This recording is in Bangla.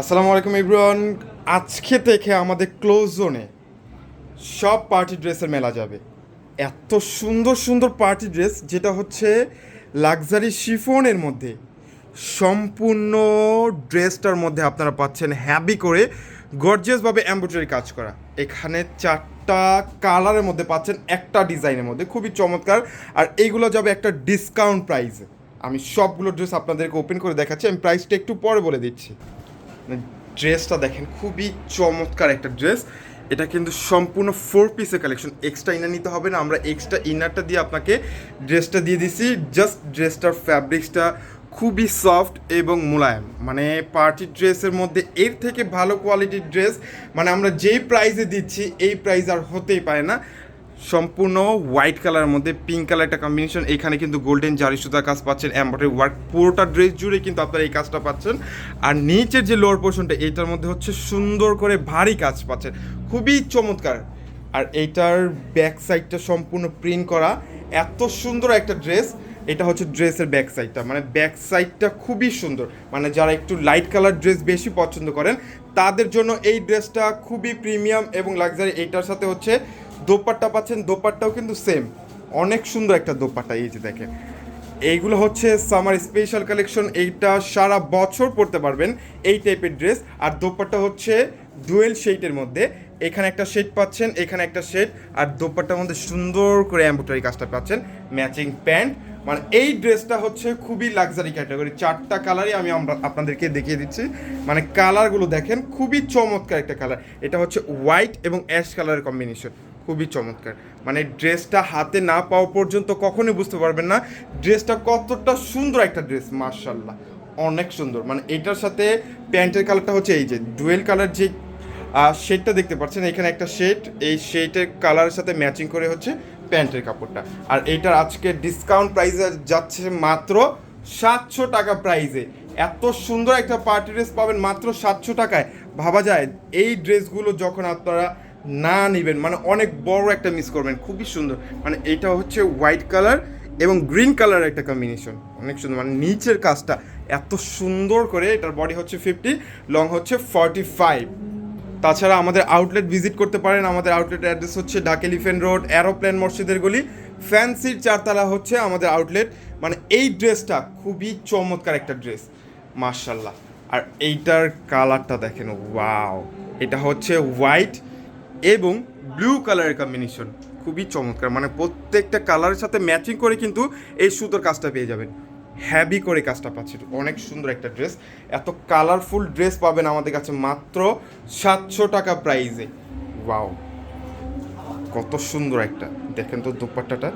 আসসালামু আলাইকুম ইব্রান আজকে থেকে আমাদের ক্লোজ জোনে সব পার্টি ড্রেসের মেলা যাবে। এত সুন্দর সুন্দর পার্টি ড্রেস যেটা হচ্ছে লাক্সারি শিফনের মধ্যে। সম্পূর্ণ ড্রেসটার মধ্যে আপনারা পাচ্ছেন হ্যাবি করে গর্জিয়াসভাবে এম্ব্রয়ডারি কাজ করা। এখানে চারটা কালারের মধ্যে পাচ্ছেন একটা ডিজাইনের মধ্যে। খুবই চমৎকার। আর এইগুলো যাবে একটা ডিসকাউন্ট প্রাইসে আমি সবগুলো ড্রেস আপনাদেরকে ওপেন করে দেখাচ্ছি। আমি প্রাইসটা একটু পরে বলে দিচ্ছি। ড্রেসটা দেখেন, খুবই চমৎকার একটা ড্রেস এটা কিন্তু সম্পূর্ণ ফোর পিসের কালেকশন এক্সট্রা ইনার নিতে হবে না, আমরা এক্সট্রা ইনারটা দিয়ে আপনাকে ড্রেসটা দিয়ে দিছি। জাস্ট ড্রেসটার ফ্যাব্রিক্সটা খুবই সফট এবং মোলায়েম। মানে পার্টি ড্রেসের মধ্যে এর থেকে ভালো কোয়ালিটির ড্রেস মানে আমরা যেই প্রাইজে দিচ্ছি, এই প্রাইস আর হতেই পারে না। সম্পূর্ণ হোয়াইট কালারের মধ্যে পিঙ্ক কালার একটা কম্বিনেশন এখানে কিন্তু গোল্ডেন জারি সুতার কাজ পাচ্ছেন এম্বয়ডারি ওয়ার্ক পুরোটা ড্রেস জুড়ে কিন্তু আপনারা এই কাজটা পাচ্ছেন। আর নিচের যে লোয়ার পোর্শনটা এইটার মধ্যে হচ্ছে সুন্দর করে ভারী কাজ পাচ্ছেন। খুবই চমৎকার। আর এইটার ব্যাক সাইডটা সম্পূর্ণ প্রিন্ট করা। এত সুন্দর একটা ড্রেস এটা হচ্ছে ড্রেসের ব্যাক সাইডটা মানে ব্যাক সাইডটা খুবই সুন্দর। মানে যারা একটু লাইট কালার ড্রেস বেশি পছন্দ করেন, তাদের জন্য এই ড্রেসটা খুবই প্রিমিয়াম এবং লাক্সারি এইটার সাথে হচ্ছে দোপাট্টা পাচ্ছেন, দোপাট্টাও কিন্তু সেম অনেক সুন্দর একটা দোপাট্টা, এই যে দেখেন। এইগুলো হচ্ছে সামার স্পেশাল কালেকশন এইটা সারা বছর পরতে পারবেন এই টাইপের ড্রেস আর দোপাট্টা হচ্ছে ডুয়েল শেডের মধ্যে। এখানে একটা শেড পাচ্ছেন, এখানে একটা শেড আর দোপাট্টার মধ্যে সুন্দর করে এম্ব্রয়ডারি কাজটা পাচ্ছেন ম্যাচিং প্যান্ট মানে এই ড্রেসটা হচ্ছে খুবই লাক্সারি ক্যাটাগরি চারটা কালারই আমি আমরা আপনাদেরকে দেখিয়ে দিচ্ছি। মানে কালারগুলো দেখেন, খুবই চমৎকার একটা কালার এটা হচ্ছে হোয়াইট এবং অ্যাশ কালারের কম্বিনেশন খুবই চমৎকার। মানে ড্রেসটা হাতে না পাওয়া পর্যন্ত কখনোই বুঝতে পারবেন না। ড্রেসটা কতটা সুন্দর একটা ড্রেস মার্শাল্লাহ অনেক সুন্দর। মানে এটার সাথে প্যান্টের কালারটা হচ্ছে এই যে, ডুয়েল কালার যে শেডটা দেখতে পাচ্ছেন, এখানে একটা শেড। এই শেডের কালারের সাথে ম্যাচিং করে হচ্ছে প্যান্টের কাপড়টা। আর এইটার আজকে ডিসকাউন্ট প্রাইসে যাচ্ছে মাত্র সাতশো টাকা প্রাইজে এত সুন্দর একটা পার্টি ড্রেস পাবেন মাত্র সাতশো টাকায়। ভাবা যায়, এই ড্রেসগুলো যখন আপনারা না নেবেন মানে অনেক বড় একটা মিস করবেন, খুবই সুন্দর। মানে এটা হচ্ছে হোয়াইট কালার এবং গ্রিন কালার একটা কম্বিনেশন অনেক সুন্দর মানে নিচের কাজটা এত সুন্দর করে, এটার বডি হচ্ছে ফিফটি লং হচ্ছে ফর্টি ফাইভ তাছাড়া আমাদের আউটলেট ভিজিট করতে পারেন, আমাদের আউটলেট অ্যাড্রেস হচ্ছে ঢাকা রোড অ্যারোপ্লেন মসজিদের গলি। ফ্যান্সির চারতলা হচ্ছে আমাদের আউটলেট মানে এই ড্রেসটা খুবই চমৎকার একটা ড্রেস মার্শাল্লাহ আর এইটার কালারটা দেখেন ওয়াও এটা হচ্ছে হোয়াইট এবং ব্লু কালারের কম্বিনেশন খুবই চমৎকার। মানে প্রত্যেকটা কালারের সাথে ম্যাচিং করে কিন্তু এই সুতোর কাজটা পেয়ে যাবেন। হ্যাভি করে কাজটা পাচ্ছেন। অনেক সুন্দর একটা ড্রেস এত কালারফুল ড্রেস পাবেন আমাদের কাছে মাত্র সাতশো টাকা প্রাইজে ওয়াও কত সুন্দর একটা। দেখেন তো দোপাট্টাটা।